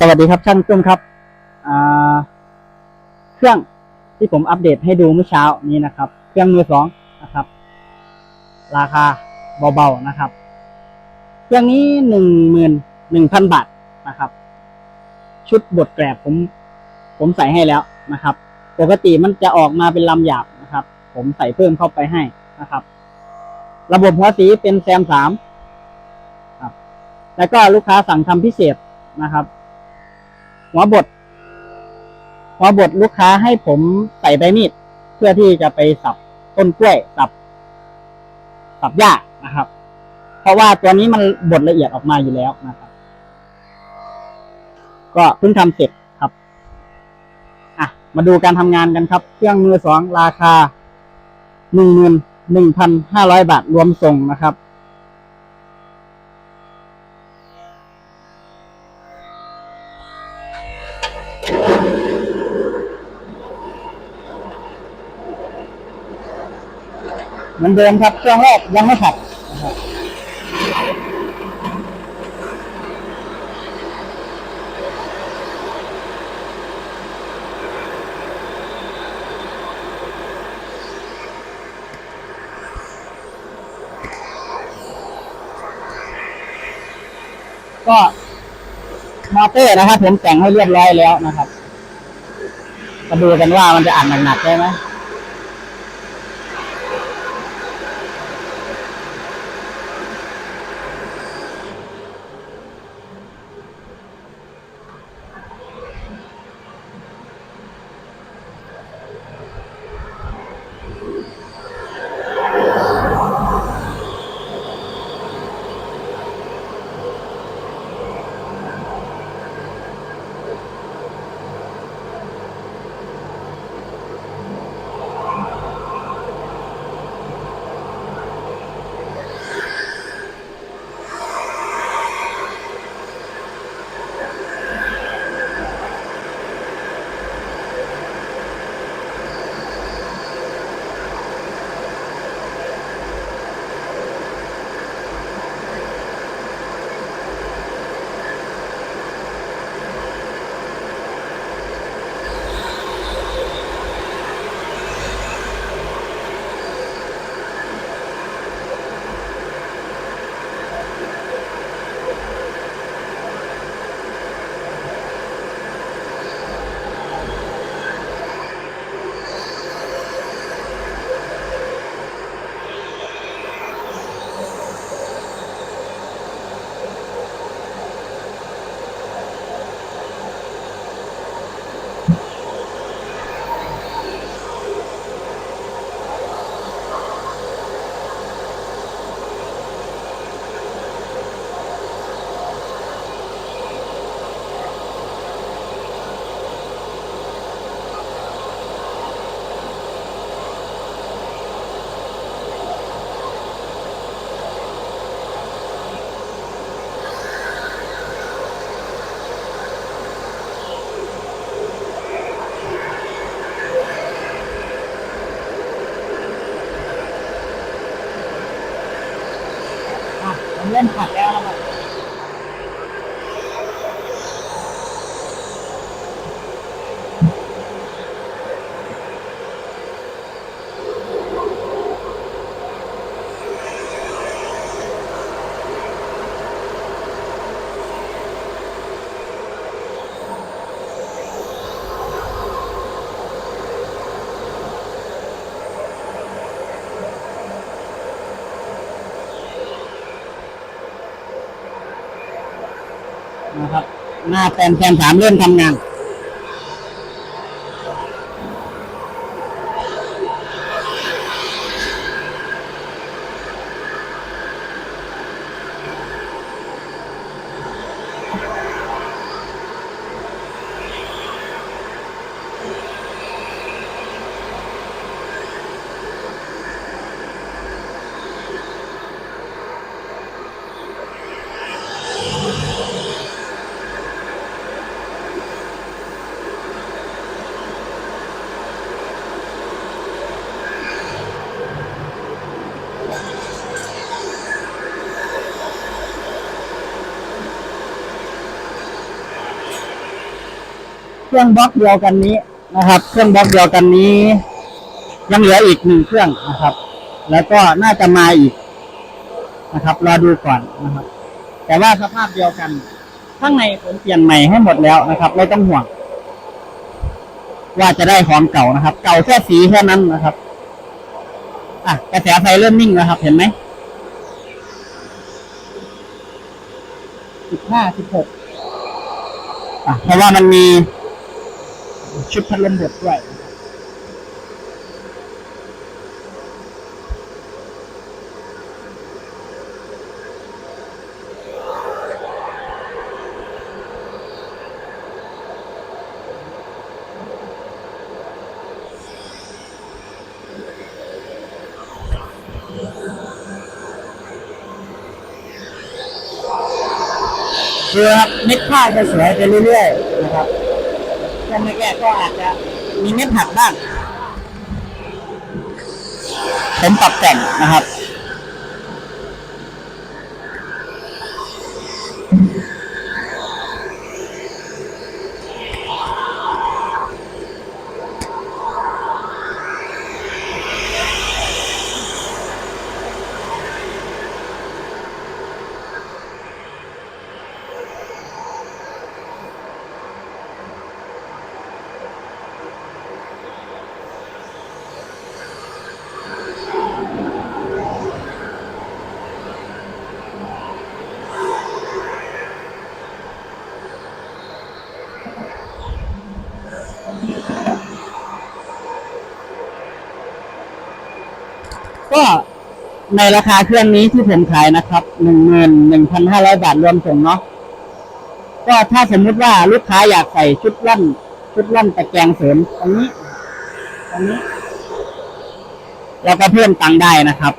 สวัสดีครับช่างตุ้มครับเครื่องที่ผมอัปเดตให้ดูเมื่อเช้านี้นะครับ เครื่องมือสองนะครับ ราคาเบาๆนะครับ เครื่องนี้หนึ่งหมื่นหนึ่งพันบาทนะครับ ชุดบดแกรบผม ผมใส่ให้แล้วนะครับ ปกติมันจะออกมาเป็นลำหยาบนะครับ ผมใส่เพิ่มเข้าไปให้นะครับ ระบบหัวสีเป็นแซมสามครับ แล้วก็ลูกค้าสั่งทำพิเศษนะครับ หัวบดหัวบดลูกค้าให้ผมใส่ใบมีด เพื่อที่จะไปสับต้นกล้วยสับ สับหญ้านะครับ เพราะว่าตัวนี้มันบดละเอียดออกมาอยู่แล้วนะครับ ก็เพิ่งทำเสร็จครับอะมาดูการทำงานกันครับ เครื่องมือสองราคาหนึ่งหมื่นหนึ่งพันห้าร้อยบาทรวมส่งนะครับ มือนเดิมครับช่วงแรกยังไม่ขัดนะครับก็มอเตอร์นะครับผมแต่งให้เรียบร้อยแล้วนะครับ มาดูกันว่ามันจะอ่านหนักๆได้ไหม นะครับ หน้าแฟนแฟนสามเริ่มทำงาน เครื่องบล็อกเดียวกันนี้นะครับ เครื่องบล็อกเดียวกันนี้ ยังเหลืออีกหนึ่งเครื่องนะครับ แล้วก็น่าจะมาอีกนะครับรอดูก่อนนะครับ แต่ว่าสภาพเดียวกัน ข้างในผมเปลี่ยนใหม่ให้หมดแล้วนะครับ ไม่ต้องห่วง ว่าจะได้ของเก่านะครับ เก่าแค่สีแค่นั้นนะครับอะกระแสไฟเริ่มนิ่งแล้วครับ เห็นไหมสิบห้าสิบหกอะเพราะว่ามันมี ชุดพัดลมบดด้วยคือครับเม็ดผ้าจะสวยไปเรื่อยๆ นะครับช่วงแกๆก็อาจจะมีเม็ดหักบ้างผมปรับแต่งนะครับ ก็ในราคาเครื่องนี้ที่ผมขายนะครับหนึ่งหมื่นหนึ่งพันห้าร้อยบาทรวมส่งเนาะก็ถ้าสมมุติว่าลูกค้าอยากใส่ชุดลั่นชุดลั่นตะแกรงเสริมตรงนี้ตรงนี้เราก็เพิ่มตังค์ได้นะครับ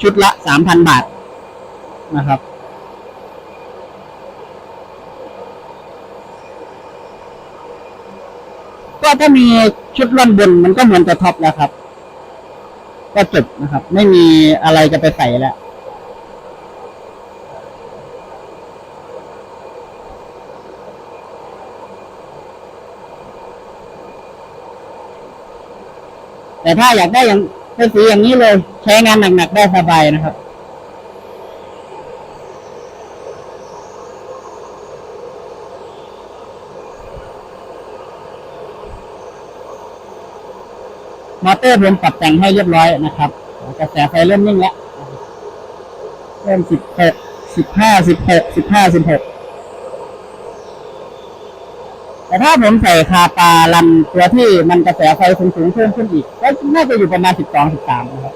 ชุดละสามพันบาทนะครับก็ถ้ามีชุดล่อนบนมันก็เหมือนจะท็อปแล้วครับ ก็จบนะครับ ไม่มีอะไรจะไปใส่แล้วแต่ถ้าอยากได้อย่างเป็นสีอย่างนี้เลย ใช้งานหนักๆได้สบายนะครับ มอเตอร์ผมปรับแต่งให้เรียบร้อยนะครับ กระแสไฟเริ่มนิ่งแล้ว เริ่มสิบหกสิบห้าสิบหกสิบห้าสิบหกแต่ถ้าผมใส่คาปาลันตัวที่มันกระแสไฟสูงๆเพิ่มขึ้นอีกก็น่าจะอยู่ประมาณสิบสองสิบสามนะครับ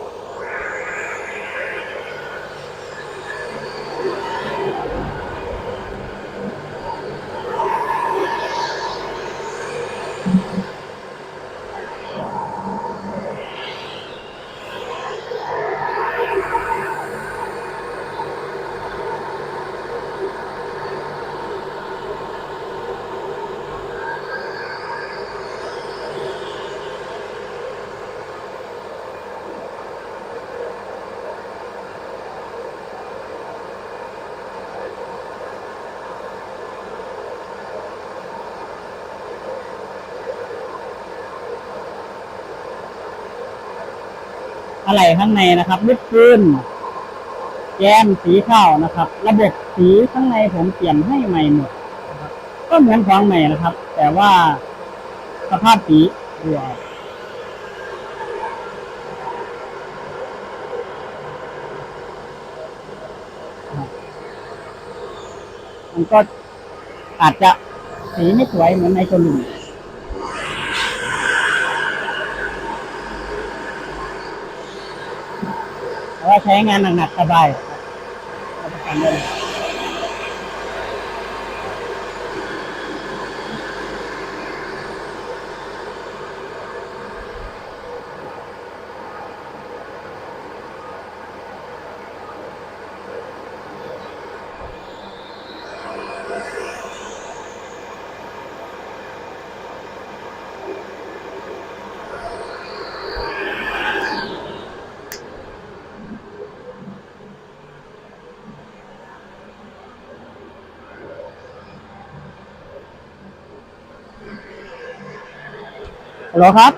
อะไรข้างในนะครับลูกปืนแกมสีข้าวนะครับ ระบบสีข้างในผมเปลี่ยนให้ใหม่หมดก็เหมือนของใหม่นะครับ แต่ว่าสภาพสีดูเอาครับมันก็อาจจะสีไม่สวยเหมือนในตัวหนึ่งต่ว่า ใช้งานหนักๆสบายรับประกันได้เลย ฮัลโหลครับ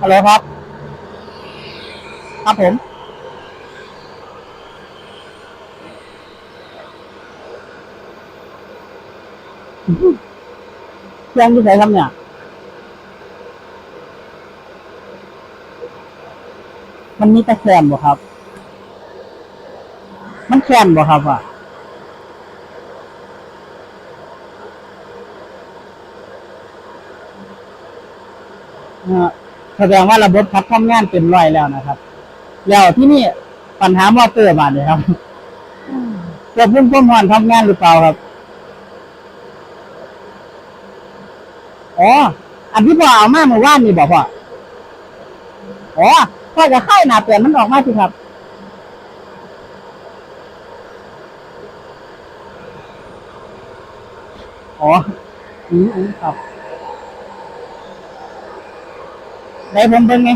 ฮัลโหลครับ ครับผม เครื่องที่ไหนครับเนี่ยมันมีแต่แคนบ่ครับ มันแคนบ่ครับอะ เอ่อ แสดงว่าระบบพัดทำงานเต็มร้อยแล้วนะครับ แล้วที่นี่ปัญหามอเตอร์บาดเลยครับระบบพุ่มพวงทำงานหรือเปล่าครับอ๋ออันที่พ่อเอามาเมื่อวานนี่บอกพ่ออ๋อพ่อจะไข่หนาเปลี่ยนมันออกมาสิครับอ๋ออือืมครับ ได้ผมเป็นไง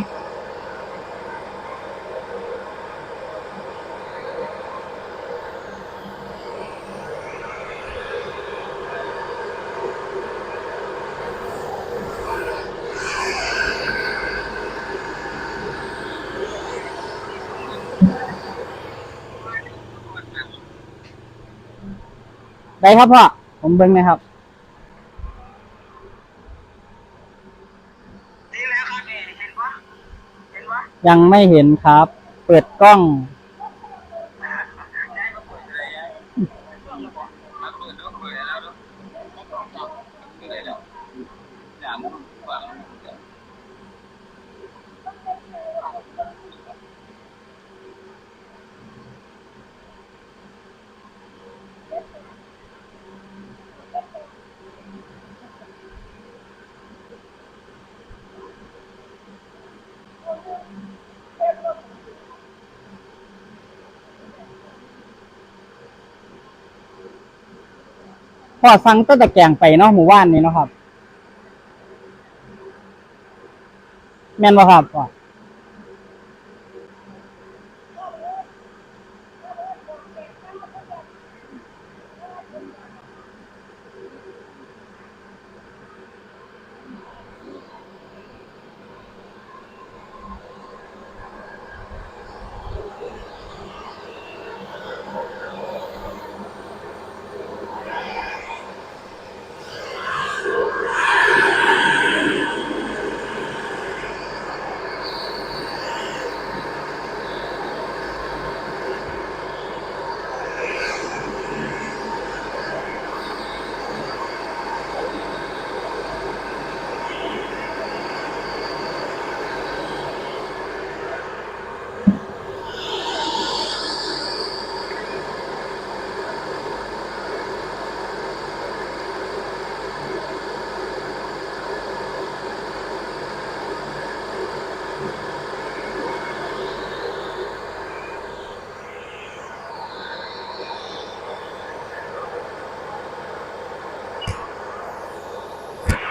ได้ครับพ่อ ผมเบิ้งนะครับ นี่แล้วครับนี่เห็นปะเห็นปะ ยังไม่เห็นครับ เปิดกล้องได้ก็เปิดเลยนะมาเปิดแล้วเปิดแล้วเนาะเปิดแล้วอย่ามุ่งฟัง พ่อสั่งต้นตะแกงไปเนาะหมู่บ้านนี่เนาะครับ แม่นบ่ครับ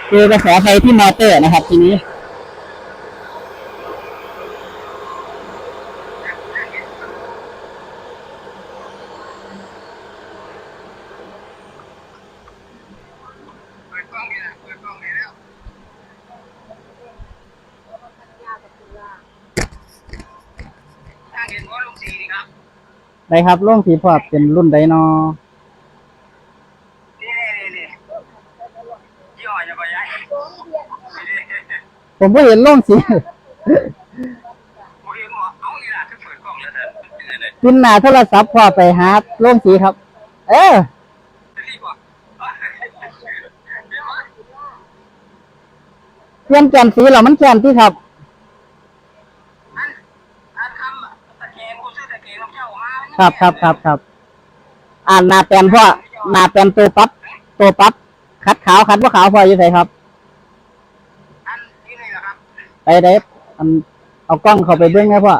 พ่อคือกระแสไฟที่มอเตอร์นะครับ ทีนี้เปิดกล้องนี่แหละเปิดกล้องนี่แล้วตั้งเห็นว่าลุงสีนี่ครับได้ครับโล่งสีพอเป็นรุ่นไดโนอ นี่นี่นี่ยี่ห้อจะไปย้าย ผมก็เห็นโล่งสีโมเห็นว่าเอาอีหล่ะคือเปิดกล้องแล้วเถอะเป็นไงเลยขึ้นหน้าโทรศัพท์พอไปหาโล่งสีครับ เออจะรีบว่ะเดี๋ยวมาเปลี่ยนแกนสีแล้วมันแกนที่ครับอันอันคำตะเกียงกูซื้อตะเกียงของเจ้ามาครับครับครับครับอ่านหน้าแปลนพ่อหน้าแปลนตัวปั๊บตัวปั๊บคัดขาวคัดว่าขาวพออยู่ไหนครับ อันนี่นี่แหละครับ ไปเด็บอันเอากล้องเข้าไปเบิ้งไงพ่อ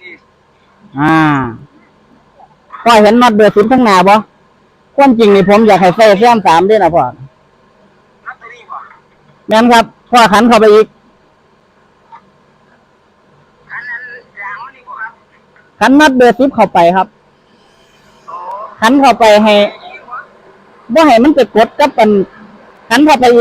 นี่อ่าพ่อเห็นน็อตเบอร์สิบข้างหน้าบ่ความจริงนี่ผมอยากให้ใส่แซมสามด้วยนะพ่อแม่นครับพ่อขันเข้าไปอีกอันมันดีกว่าครับขันน็อตเบอร์สิบเข้าไปครับขันเข้าไปให้วะบ่ให้มันไปกดกับมันหันเข้าไปอีก